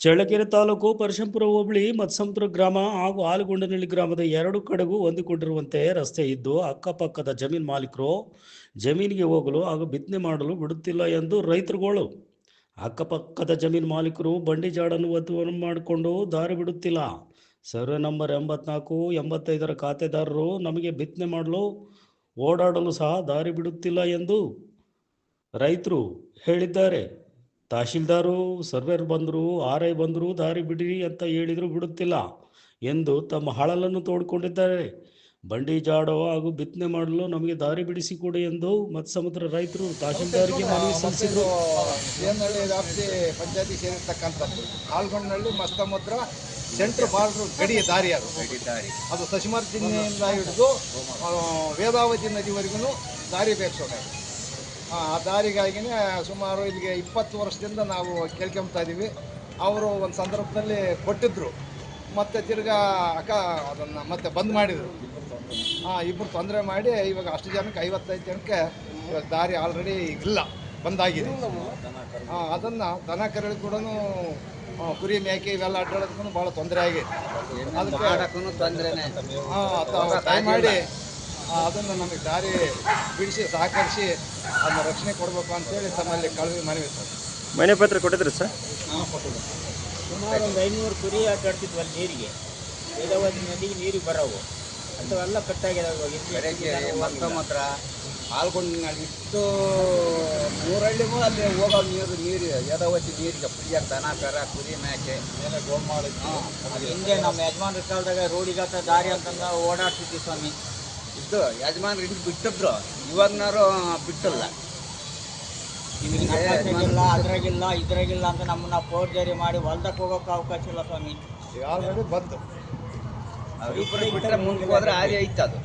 ಚಳ್ಳಕೆರೆ ತಾಲೂಕು ಪರಶಂಪುರ ಹೋಬಳಿ ಮತ್ಸಂಪುರ ಗ್ರಾಮ ಹಾಗೂ ಆಲುಗೊಂಡನಹಳ್ಳಿ ಗ್ರಾಮದ ಎರಡು ಕಡೆಗೂ ಹೊಂದಿಕೊಂಡಿರುವಂತೆ ರಸ್ತೆ ಇದ್ದು ಅಕ್ಕಪಕ್ಕದ ಜಮೀನು ಮಾಲೀಕರು ಜಮೀನಿಗೆ ಹೋಗಲು ಹಾಗೂ ಬಿತ್ತನೆ ಮಾಡಲು ಬಿಡುತ್ತಿಲ್ಲ ಎಂದು ರೈತರುಗಳು. ಅಕ್ಕಪಕ್ಕದ ಜಮೀನು ಮಾಲೀಕರು ಬಂಡಿ ಜಾಡನ್ನು ಒತ್ತು ಮಾಡಿಕೊಂಡು ದಾರಿ ಬಿಡುತ್ತಿಲ್ಲ. ಸರ್ವೆ ನಂಬರ್ ಎಂಬತ್ನಾಲ್ಕು, ಎಂಬತ್ತೈದರ ಖಾತೆದಾರರು ನಮಗೆ ಬಿತ್ತನೆ ಮಾಡಲು, ಓಡಾಡಲು ಸಹ ದಾರಿ ಬಿಡುತ್ತಿಲ್ಲ ಎಂದು ರೈತರು ಹೇಳಿದ್ದಾರೆ. ತಹಶೀಲ್ದಾರು ಸರ್ವೇರ್ ಬಂದರು ಆರ್ ಐ ಬಂದರು ದಾರಿ ಬಿಡಿರಿ ಅಂತ ಹೇಳಿದರೂ ಬಿಡುತ್ತಿಲ್ಲ ಎಂದು ತಮ್ಮ ಹಳಲನ್ನು ತೋಡಿಕೊಂಡಿದ್ದಾರೆ. ಬಂಡಿ ಜಾಡೋ ಹಾಗೂ ಬಿತ್ತನೆ ಮಾಡಲು ನಮಗೆ ದಾರಿ ಬಿಡಿಸಿ ಕೊಡಿ ಎಂದು ಮತ್ಸಮುದ್ರ ರೈತರು ತಹಶೀಲ್ದಾರ್ಗೆ ಮನವಿ ಸಲ್ಲಿಸಿದರು. ವ್ಯಾಪ್ತಿ ಪಂಚಾಯತಿ ಸೇರಿರ್ತಕ್ಕಂಥದ್ದು ಆಲ್ಗೊಂಡನಹಳ್ಳಿ ಮಸ್ತಮುದ್ರ ಸೆಂಟ್ರ್ ಬಾರ್ಡ್ರ್ ಗಡಿ ದಾರಿ ಅದು. ಅದು ಸಸಿಮರ್ ಚಿಹ್ನೆಯಿಂದ ಹಿಡಿದು ಆ, ವೇದಾವತಿ ನದಿವರೆಗೂ ದಾರಿ ಬೇಕು ಆ ದಾರಿಗಾಗಿನೇ ಸುಮಾರು ಇಲ್ಲಿಗೆ ಇಪ್ಪತ್ತು ವರ್ಷದಿಂದ ನಾವು ಕೇಳ್ಕೊಂಬ್ತಾ ಇದ್ದೀವಿ. ಅವರು ಒಂದು ಸಂದರ್ಭದಲ್ಲಿ ಕೊಟ್ಟಿದ್ದರು ಮತ್ತೆ ತಿರ್ಗಾ ಅಕ್ಕ ಅದನ್ನು ಮತ್ತೆ ಬಂದ್ ಮಾಡಿದರು. ಇಬ್ಬರು ತೊಂದರೆ ಮಾಡಿ ಇವಾಗ ಅಷ್ಟು ಜನಕ್ಕೆ ಐವತ್ತೈದು ಜನಕ್ಕೆ ಇವಾಗ ದಾರಿ ಆಲ್ರೆಡಿ ಇಲ್ಲ ಬಂದಾಗಿದೆ. ಹಾಂ ಅದನ್ನ ದನ ಕರಳು ಕೂಡ ಕುರಿ ಮೇಕೆ ಇವೆಲ್ಲ ಅಡ್ಡಾಡೋದಕ್ಕೂ ಭಾಳ ತೊಂದರೆ ಆಗಿದೆ. ಅದಕ್ಕೆ ಹಾಂ ಮಾಡಿ ಅದನ್ನು ನಮಗೆ ದಾರಿ ಬಿಡಿಸಿ ಸಹಕರಿಸಿ ಅದನ್ನ ರಕ್ಷಣೆ ಕೊಡಬೇಕು ಅಂತೇಳಿ ತಮ್ಮಲ್ಲಿ ಕಳವಿ ಮನವಿ ಸರ್. ಮನೆ ಪತ್ರ ಕೊಟ್ಟಿದ್ರಿ ಸರ್? ಸುಮಾರು ಒಂದು ಐನೂರು ಕುರಿ ಆಟಾಡ್ತಿದ್ವು ಅಲ್ಲಿ ನೀರಿಗೆ. ವೇದಾವತಿ ನದಿಗೆ ನೀರಿಗೆ ಬರೋವು. ಅಂಥವೆಲ್ಲ ಕಟ್ಟಾಗಿದಾವೆ ಮತ್ತ ಮಾತ್ರ ಹಾಲ್ಕೊಂಡು ಇಷ್ಟು ಮೂರಳ್ಳಿಗೂ ಅಲ್ಲಿ ಹೋಗೋ ನೀರು ನೀರು ಯದಾವತಿ ನೀರಿಗೆ ಕುಡಿಯೋಕೆ ದನ ಕರ ಕುರಿ ಮೇಕೆ ಮೇಲೆ ಗೋಮಾಳ ಅದು ಹಿಂದೆ ನಮ್ಮ ಯಜಮಾನ್ರ ಕಾಲದಾಗ ರೋಡಿಗಾತ ದಾರಿ ಅಂತಂದ ಓಡಾಡ್ತಿದ್ವಿ ಸ್ವಾಮಿ. ಇದ್ದು ಯಜಮಾನ್ರು ಹಿಂದೆ ಬಿಟ್ಟಿದ್ರು. ಇವಾಗನಾರು ಬಿಟ್ಟಲ್ಲ. ನಿಮಗೆ ನಕಾಶೆಗಿಲ್ಲ ಅದ್ರಾಗಿಲ್ಲ ಇದ್ರಾಗಿಲ್ಲ ಅಂತ ನಮ್ಮನ್ನ ಫೋರ್ಜರಿ ಮಾಡಿ ಹೊಲ್ದಕ್ಕೆ ಹೋಗೋಕೆ ಅವಕಾಶ ಇಲ್ಲ ಸ್ವಾಮಿ. ಬಂತು. ಅವ್ರಿಬ್ಬರು ಬಿಟ್ಟರೆ ಮುಂದೆ ಹೋದ್ರೆ ಹಾಗೆ ಐತೆ ಅದು